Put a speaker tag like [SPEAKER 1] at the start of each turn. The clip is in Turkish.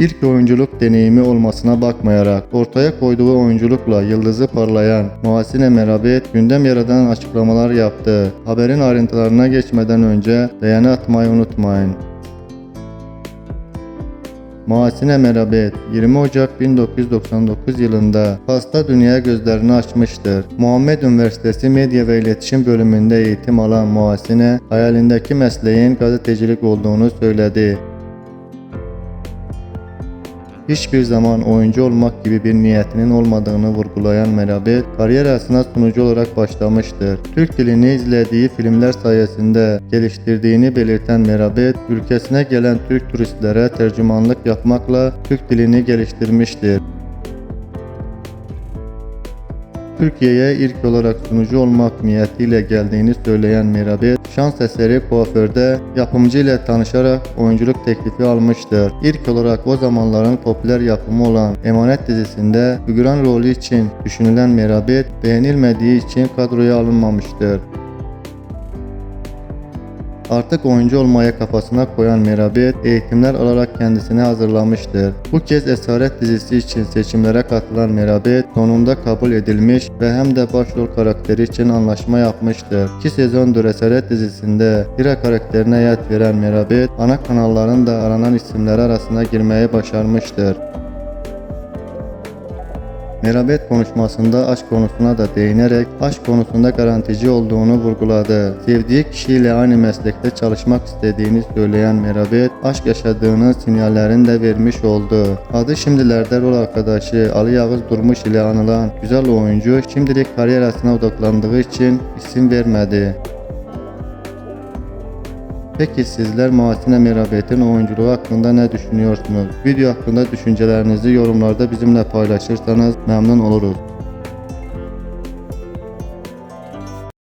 [SPEAKER 1] İlk oyunculuk deneyimi olmasına bakmayarak ortaya koyduğu oyunculukla yıldızı parlayan Muhasine Merabet gündem yaratan açıklamalar yaptı. Haberin ayrıntılarına geçmeden önce beğeni atmayı unutmayın. Muhasine Merabet 20 Ocak 1999 yılında Fas'ta dünyaya gözlerini açmıştır. Muhammed Üniversitesi Medya ve İletişim bölümünde eğitim alan Muhasine hayalindeki mesleğin gazetecilik olduğunu söyledi. Hiçbir zaman oyuncu olmak gibi bir niyetinin olmadığını vurgulayan Merabet, kariyerasına sunucu olarak başlamıştır. Türk dilini izlediği filmler sayesinde geliştirdiğini belirten Merabet, ülkesine gelen Türk turistlere tercümanlık yapmakla Türk dilini geliştirmiştir. Türkiye'ye ilk olarak sunucu olmak niyetiyle geldiğini söyleyen Merabet, şans eseri kuaförde yapımcı ile tanışarak oyunculuk teklifi almıştır. İlk olarak o zamanların popüler yapımı olan Emanet dizisinde figüran rolü için düşünülen Merabet, beğenilmediği için kadroya alınmamıştır. Artık oyuncu olmaya kafasına koyan Merabet eğitimler alarak kendisini hazırlamıştır. Bu kez Esaret dizisi için seçimlere katılan Merabet sonunda kabul edilmiş ve hem de başrol karakteri için anlaşma yapmıştır. 2 sezondur Esaret dizisinde Hira karakterine yet veren Merabet ana kanalların da aranan isimler arasına girmeyi başarmıştır. Merabet konuşmasında aşk konusuna da değinerek aşk konusunda garantici olduğunu vurguladı. Sevdiği kişiyle aynı meslekte çalışmak istediğini söyleyen Merabet, aşk yaşadığının sinyallerini de vermiş oldu. Adı şimdilerde rol arkadaşı Ali Yağız Durmuş ile anılan güzel oyuncu şimdilik kariyerasına odaklandığı için isim vermedi. Peki sizler Muhasine Merabet'in oyunculuğu hakkında ne düşünüyorsunuz? Video hakkında düşüncelerinizi yorumlarda bizimle paylaşırsanız memnun oluruz.